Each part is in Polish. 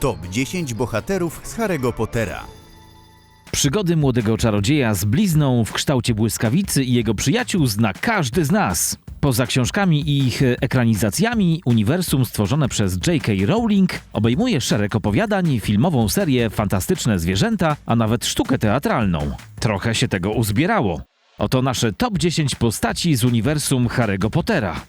Top 10 bohaterów z Harry'ego Pottera. Przygody młodego czarodzieja z blizną w kształcie błyskawicy i jego przyjaciół zna każdy z nas. Poza książkami i ich ekranizacjami, uniwersum stworzone przez J.K. Rowling obejmuje szereg opowiadań, filmową serię Fantastyczne Zwierzęta, a nawet sztukę teatralną. Trochę się tego uzbierało. Oto nasze top 10 postaci z uniwersum Harry'ego Pottera.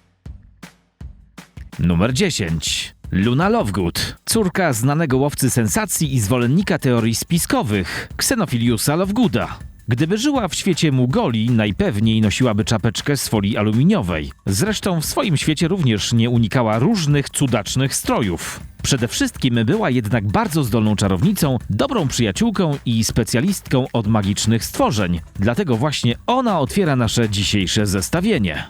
Numer 10. Luna Lovegood, córka znanego łowcy sensacji i zwolennika teorii spiskowych, Xenofiliusa Lovegooda. Gdyby żyła w świecie Mugoli, najpewniej nosiłaby czapeczkę z folii aluminiowej. Zresztą w swoim świecie również nie unikała różnych cudacznych strojów. Przede wszystkim była jednak bardzo zdolną czarownicą, dobrą przyjaciółką i specjalistką od magicznych stworzeń. Dlatego właśnie ona otwiera nasze dzisiejsze zestawienie.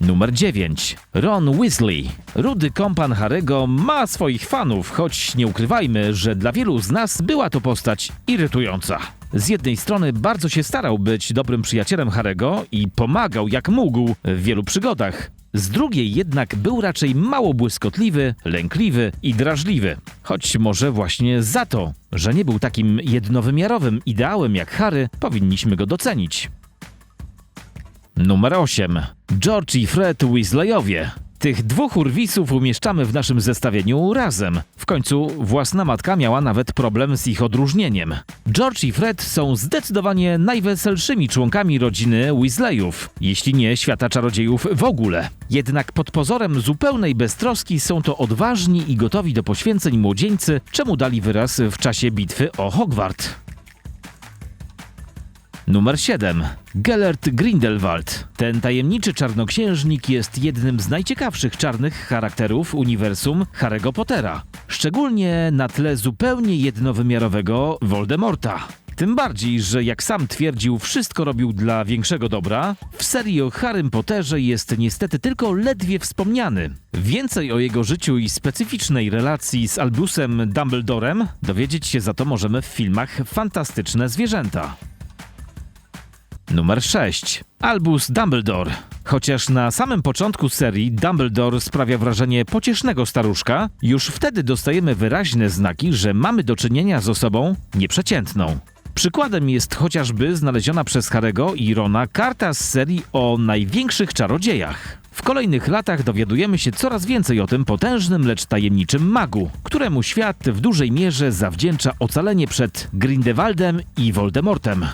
Numer 9. Ron Weasley. Rudy kompan Harego ma swoich fanów, choć nie ukrywajmy, że dla wielu z nas była to postać irytująca. Z jednej strony bardzo się starał być dobrym przyjacielem Harego i pomagał jak mógł w wielu przygodach. Z drugiej jednak był raczej mało błyskotliwy, lękliwy i drażliwy. Choć może właśnie za to, że nie był takim jednowymiarowym ideałem jak Harry, powinniśmy go docenić. Numer 8. George i Fred Weasleyowie. Tych dwóch urwisów umieszczamy w naszym zestawieniu razem. W końcu własna matka miała nawet problem z ich odróżnieniem. George i Fred są zdecydowanie najweselszymi członkami rodziny Weasleyów, jeśli nie świata czarodziejów w ogóle. Jednak pod pozorem zupełnej beztroski są to odważni i gotowi do poświęceń młodzieńcy, czemu dali wyraz w czasie bitwy o Hogwart. Numer 7. Gellert Grindelwald. Ten tajemniczy czarnoksiężnik jest jednym z najciekawszych czarnych charakterów uniwersum Harry'ego Pottera. Szczególnie na tle zupełnie jednowymiarowego Voldemorta. Tym bardziej, że jak sam twierdził, wszystko robił dla większego dobra, w serii o Harrym Potterze jest niestety tylko ledwie wspomniany. Więcej o jego życiu i specyficznej relacji z Albusem Dumbledorem dowiedzieć się za to możemy w filmach Fantastyczne Zwierzęta. Numer 6. Albus Dumbledore. Chociaż na samym początku serii Dumbledore sprawia wrażenie pociesznego staruszka, już wtedy dostajemy wyraźne znaki, że mamy do czynienia z osobą nieprzeciętną. Przykładem jest chociażby znaleziona przez Harego i Rona karta z serii o największych czarodziejach. W kolejnych latach dowiadujemy się coraz więcej o tym potężnym, lecz tajemniczym magu, któremu świat w dużej mierze zawdzięcza ocalenie przed Grindelwaldem i Voldemortem.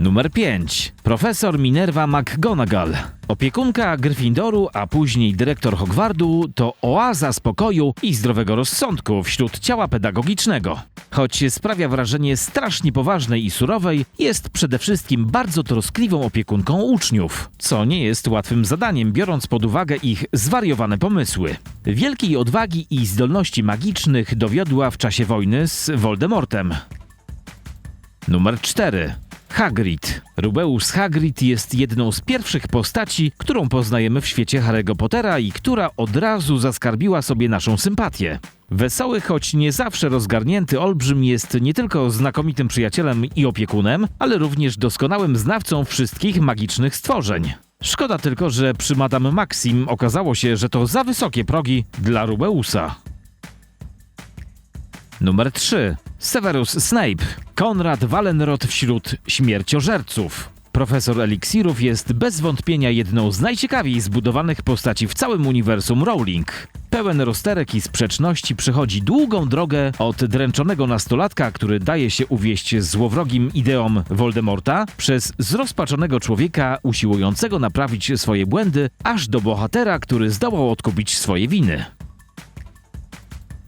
Numer 5. Profesor Minerva McGonagall. Opiekunka Gryffindoru, a później dyrektor Hogwartu to oaza spokoju i zdrowego rozsądku wśród ciała pedagogicznego. Choć sprawia wrażenie strasznie poważnej i surowej, jest przede wszystkim bardzo troskliwą opiekunką uczniów, co nie jest łatwym zadaniem, biorąc pod uwagę ich zwariowane pomysły. Wielkiej odwagi i zdolności magicznych dowiodła w czasie wojny z Voldemortem. Numer 4. Hagrid. Rubeus Hagrid jest jedną z pierwszych postaci, którą poznajemy w świecie Harry'ego Pottera i która od razu zaskarbiła sobie naszą sympatię. Wesoły, choć nie zawsze rozgarnięty olbrzym jest nie tylko znakomitym przyjacielem i opiekunem, ale również doskonałym znawcą wszystkich magicznych stworzeń. Szkoda tylko, że przy Madame Maxim okazało się, że to za wysokie progi dla Rubeusa. Numer 3. Severus Snape. Konrad Wallenrod wśród śmierciożerców. Profesor Eliksirów jest bez wątpienia jedną z najciekawiej zbudowanych postaci w całym uniwersum Rowling. Pełen rozterek i sprzeczności przechodzi długą drogę od dręczonego nastolatka, który daje się uwieść złowrogim ideom Voldemorta, przez zrozpaczonego człowieka usiłującego naprawić swoje błędy, aż do bohatera, który zdołał odkupić swoje winy.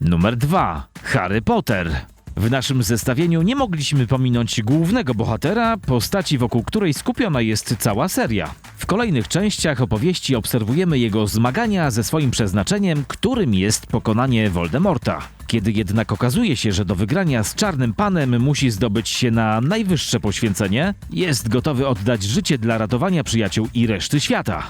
Numer 2. Harry Potter. W naszym zestawieniu nie mogliśmy pominąć głównego bohatera, postaci wokół której skupiona jest cała seria. W kolejnych częściach opowieści obserwujemy jego zmagania ze swoim przeznaczeniem, którym jest pokonanie Voldemorta. Kiedy jednak okazuje się, że do wygrania z Czarnym Panem musi zdobyć się na najwyższe poświęcenie, jest gotowy oddać życie dla ratowania przyjaciół i reszty świata.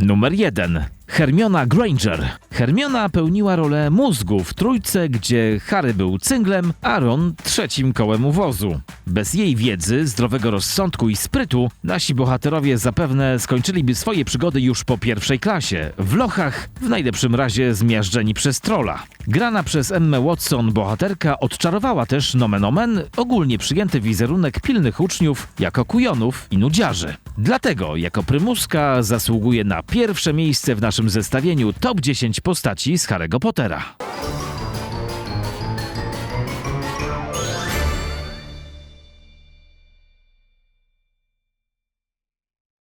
Numer 1. Hermiona Granger. Hermiona pełniła rolę mózgu w trójce, gdzie Harry był cynglem, a Ron trzecim kołem uwozu. Bez jej wiedzy, zdrowego rozsądku i sprytu nasi bohaterowie zapewne skończyliby swoje przygody już po pierwszej klasie, w lochach, w najlepszym razie zmiażdżeni przez trola. Grana przez Emmę Watson bohaterka odczarowała też nomen omen ogólnie przyjęty wizerunek pilnych uczniów jako kujonów i nudziarzy. Dlatego jako prymuska zasługuje na pierwsze miejsce w naszym zestawieniu top 10 postaci z Harry'ego Pottera.